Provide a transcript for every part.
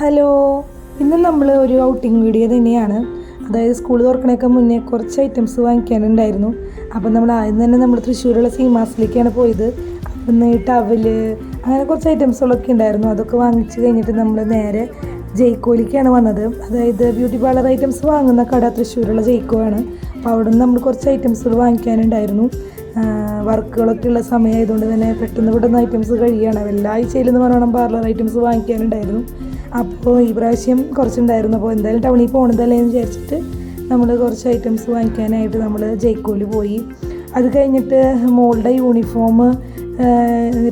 Hello. ഇന്ന് നമ്മൾ ഒരു ഔട്ടിംഗ് വീഡിയോ തന്നെയാണ്. അതായത് സ്കൂൾ തുറക്കണേക്ക് മുന്നേ കുറച്ച് ഐറ്റംസ് വാങ്ങിക്കാനുണ്ടായിരുന്നു. അപ്പം നമ്മൾ ആദ്യം തന്നെ നമ്മൾ തൃശ്ശൂരുള്ള സീമാസിലേക്കാണ് പോയത്. അപ്പം ടവൽ അങ്ങനെ കുറച്ച് ഐറ്റംസുകളൊക്കെ ഉണ്ടായിരുന്നു. അതൊക്കെ വാങ്ങിച്ച് കഴിഞ്ഞിട്ട് നമ്മൾ നേരെ ജയ്ക്കോലിക്കാണ് വന്നത്. അതായത് ബ്യൂട്ടി പാർലർ ഐറ്റംസ് വാങ്ങുന്ന കട തൃശ്ശൂരുള്ള ജയ്ക്കോ ആണ്. അപ്പോൾ അവിടെ നിന്ന് നമ്മൾ കുറച്ച് ഐറ്റംസുകൾ വാങ്ങിക്കാനുണ്ടായിരുന്നു. വർക്കുകളൊക്കെ ഉള്ള സമയമായതുകൊണ്ട് തന്നെ പെട്ടെന്ന് പെട്ടെന്ന് ഐറ്റംസ് കഴിയുകയാണ്. എല്ലാ ആഴ്ചയിലെന്ന് പറയണം പാർലർ ഐറ്റംസ് വാങ്ങിക്കാനുണ്ടായിരുന്നു. അപ്പോൾ ഈ പ്രാവശ്യം കുറച്ചുണ്ടായിരുന്നു. അപ്പോൾ എന്തായാലും ടൗണിൽ പോകണതല്ലേ എന്ന് വിചാരിച്ചിട്ട് നമ്മൾ കുറച്ച് ഐറ്റംസ് വാങ്ങിക്കാനായിട്ട് നമ്മൾ ജയ്ക്കോൽ പോയി. അത് കഴിഞ്ഞിട്ട് മോളുടെ യൂണിഫോം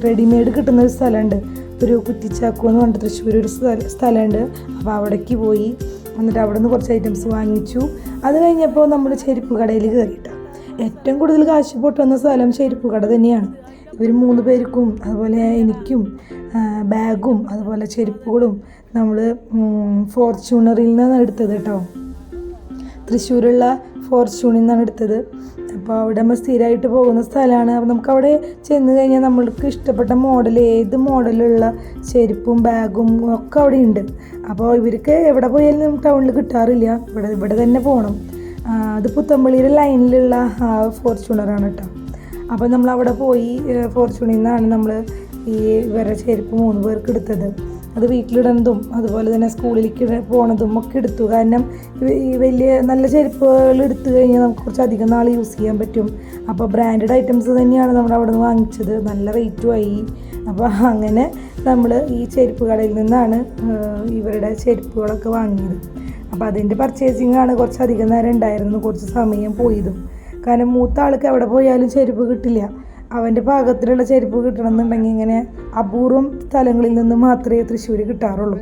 റെഡിമെയ്ഡ് കിട്ടുന്ന ഒരു സ്ഥലമുണ്ട്. ഒരു കുറ്റിച്ചാക്കോ എന്ന് പറഞ്ഞിട്ട് തൃശ്ശൂർ ഒരു സ്ഥല- സ്ഥലമുണ്ട്. അപ്പോൾ അവിടേക്ക് പോയി. എന്നിട്ട് അവിടെ നിന്ന് കുറച്ച് ഐറ്റംസ് വാങ്ങിച്ചു. അത് കഴിഞ്ഞപ്പോൾ നമ്മൾ ചെരുപ്പ് കടയിൽ കയറിയിട്ടാണ് ഏറ്റവും കൂടുതൽ കാശ് പൊട്ടുന്ന സ്ഥലം ചെരുപ്പ് കട തന്നെയാണ്. ഇവർ മൂന്ന് പേർക്കും അതുപോലെ എനിക്കും ബാഗും അതുപോലെ ചെരുപ്പുകളും നമ്മൾ ഫോർച്യൂണറിൽ നിന്നാണ് എടുത്തത് കേട്ടോ. തൃശ്ശൂരുള്ള ഫോർച്യൂണിൽ നിന്നാണ് എടുത്തത്. അപ്പോൾ അവിടെ നമ്മൾ സ്ഥിരമായിട്ട് പോകുന്ന സ്ഥലമാണ്. അപ്പോൾ നമുക്ക് അവിടെ ചെന്ന് കഴിഞ്ഞാൽ നമ്മൾക്ക് ഇഷ്ടപ്പെട്ട മോഡൽ ഏത് മോഡലുള്ള ചെരുപ്പും ബാഗും ഒക്കെ അവിടെ ഉണ്ട്. അപ്പോൾ ഇവർക്ക് എവിടെ പോയാലും ടൗണിൽ കിട്ടാറില്ല. ഇവിടെ ഇവിടെ തന്നെ പോകണം അത് പുത്തമ്പള്ളിയുടെ ലൈനിലുള്ള ഫോർച്യൂണറാണ് കേട്ടോ. അപ്പോൾ നമ്മൾ അവിടെ പോയി ഫോർച്യൂണിൽ നിന്നാണ് നമ്മൾ ഈ ഇവരുടെ ചെരുപ്പ് മൂന്ന് പേർക്ക് എടുത്തത്. അത് വീട്ടിലിടുന്നതും അതുപോലെ തന്നെ സ്കൂളിലേക്ക് പോണതും ഒക്കെ എടുത്തു. കാരണം ഈ വലിയ നല്ല ചെരുപ്പുകൾ എടുത്തു കഴിഞ്ഞാൽ നമുക്ക് കുറച്ച് അധികം നാൾ യൂസ് ചെയ്യാൻ പറ്റും. അപ്പോൾ ബ്രാൻഡഡ് ഐറ്റംസ് തന്നെയാണ് നമ്മൾ അവിടെ നിന്ന് വാങ്ങിച്ചത്. നല്ല റേറ്റും ആയി. അപ്പോൾ അങ്ങനെ നമ്മൾ ഈ ചെരുപ്പ് കടയിൽ നിന്നാണ് ഇവരുടെ ചെരുപ്പുകളൊക്കെ വാങ്ങിയത്. അപ്പോൾ അതിന്റെ പർച്ചേസിങ് ആണ് കുറച്ച് അധികം നേരം ഉണ്ടായിരുന്നു. കുറച്ച് സമയം പോയതും. കാരണം മൂത്ത ആൾക്ക് എവിടെ പോയാലും ചെരുപ്പ് കിട്ടില്ല. അവന്റെ പാകത്തിലുള്ള ചെരുപ്പ് കിട്ടണം എന്നുണ്ടെങ്കിൽ ഇങ്ങനെ അപൂർവം സ്ഥലങ്ങളിൽ നിന്ന് മാത്രമേ തൃശ്ശൂർ കിട്ടാറുള്ളൂ.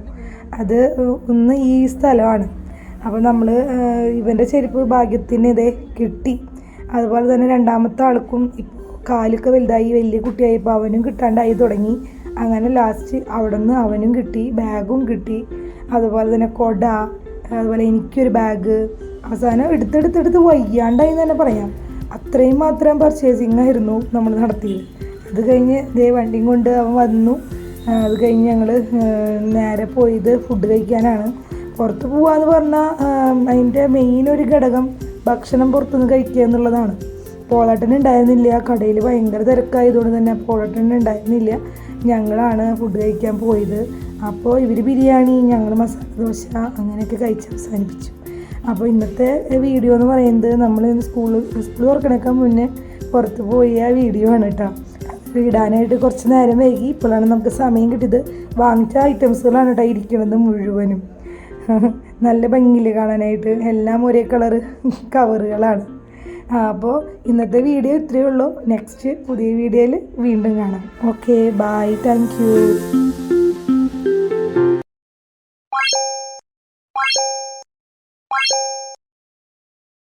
അത് ഒന്ന് ഈ സ്ഥലമാണ്. അപ്പോൾ നമ്മൾ ഇവന്റെ ചെരുപ്പ് ഭാഗ്യത്തിന് കിട്ടി. അതുപോലെ തന്നെ രണ്ടാമത്തെ ആൾക്കും ഇപ്പോൾ കാലൊക്കെ വലുതായി വലിയ കുട്ടിയായപ്പോൾ അവനും കിട്ടാണ്ടായി തുടങ്ങി. അങ്ങനെ ലാസ്റ്റ് അവിടെ നിന്ന് അവനും കിട്ടി ബാഗും കിട്ടി. അതുപോലെ തന്നെ കൊട അതുപോലെ എനിക്കൊരു ബാഗ് അവസാനം എടുത്തെടുത്തെടുത്ത് വയ്യാണ്ടായി തന്നെ പറയാം. അത്രയും മാത്രം പർച്ചേസിങ് ആയിരുന്നു നമ്മൾ നടത്തിയത്. അത് കഴിഞ്ഞ് ദേ വണ്ടിയും കൊണ്ട് അവൻ വന്നു. അത് കഴിഞ്ഞ് ഞങ്ങൾ നേരെ പോയത് ഫുഡ് കഴിക്കാനാണ്. പുറത്ത് പോവാന്ന് പറഞ്ഞാൽ അതിന്റെ മെയിൻ ഒരു ഘടകം ഭക്ഷണം പുറത്തുനിന്ന് കഴിക്കുക എന്നുള്ളതാണ്. പോളാട്ടൻ ഉണ്ടായിരുന്നില്ല. കടയിൽ ഭയങ്കര തിരക്കായതുകൊണ്ട് തന്നെ പോളാട്ടൻ ഉണ്ടായിരുന്നില്ല. ഞങ്ങളാണ് ഫുഡ് കഴിക്കാൻ പോയത്. അപ്പോൾ ഇവർ ബിരിയാണി ഞങ്ങൾ മസാല ദോശ അങ്ങനെയൊക്കെ കഴിച്ച് അവസാനിപ്പിച്ചു. അപ്പോൾ ഇന്നത്തെ വീഡിയോ എന്ന് പറയുന്നത് നമ്മൾ സ്കൂളിൽ സ്കൂൾ തുറക്കണേക്കാൾ മുന്നേ പുറത്ത് പോയി ആ വീഡിയോ ആണ് കേട്ടോ. ഇടാനായിട്ട് കുറച്ച് നേരം വൈകി. ഇപ്പോഴാണ് നമുക്ക് സമയം കിട്ടിയത്. വാങ്ങിച്ച ഐറ്റംസുകളാണ് കേട്ടോ ഇരിക്കുന്നത് മുഴുവനും. നല്ല ഭംഗിയിൽ കാണാനായിട്ട് എല്ലാം ഒരേ കളറ് കവറുകളാണ് അപ്പോൾ ഇന്നത്തെ വീഡിയോ ഇത്രയേ ഉള്ളൂ. നെക്സ്റ്റ് പുതിയ വീഡിയോയിൽ വീണ്ടും കാണാം. Okay bye thank